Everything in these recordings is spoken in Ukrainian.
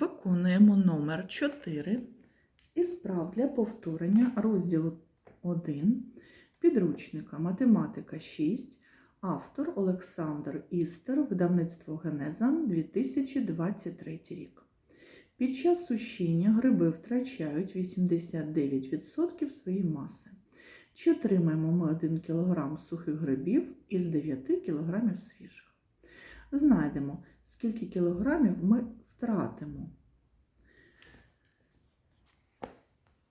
Виконуємо номер 4 із прав для повторення розділу 1 підручника Математика 6, автор Олександр Істер, видавництво Генеза 2023 рік. Під час сушіння гриби втрачають 89% своєї маси. Чи отримаємо ми 1 кг сухих грибів із 9 кг свіжих? Знайдемо, скільки кілограмів ми втратимо.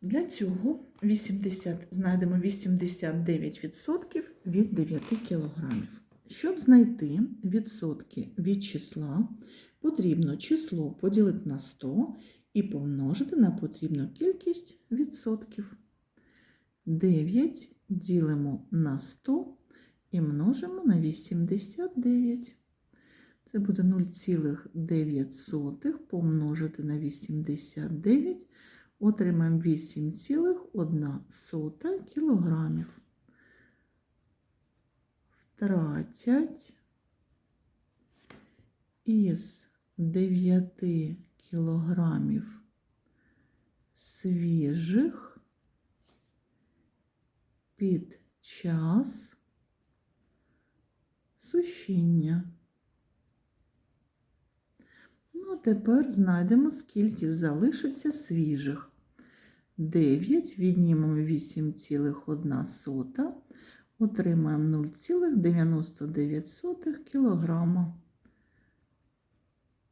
Для цього 80, знайдемо 89% від 9 кілограмів. Щоб знайти відсотки від числа, потрібно число поділити на 100 і помножити на потрібну кількість відсотків. 9 ділимо на 100 і множимо на 89. Це буде 0,9 помножити на 89, отримаємо 8,1 кілограмів. Втратять із 9 кілограмів свіжих під час сушіння. Ну, тепер знайдемо, скільки залишиться свіжих. 9 віднімемо 8,1, отримаємо 0,99 кг.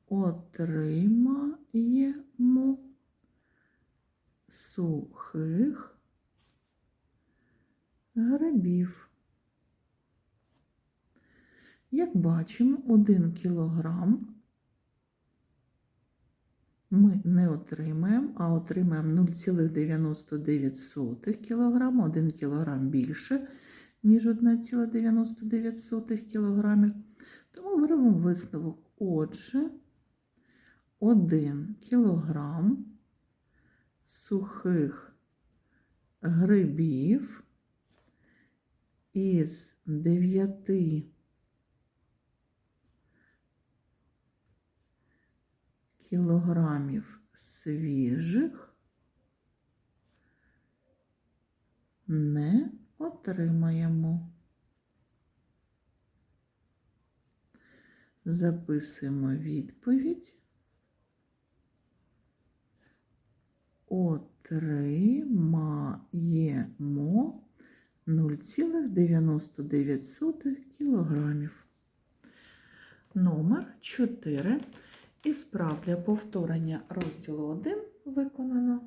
Отримаємо сухих грибів. Як бачимо, 1 кілограм ми не отримаємо, а отримаємо 0,99 кг, 1 кг більше, ніж 1,99 кг. Тому робимо висновок. Отже, 1 кг сухих грибів із 9 кілограмів свіжих не отримаємо. Записуємо відповідь. Отримаємо 0,99 кілограмів. Номер 4 із справ для повторення розділу 1 виконано.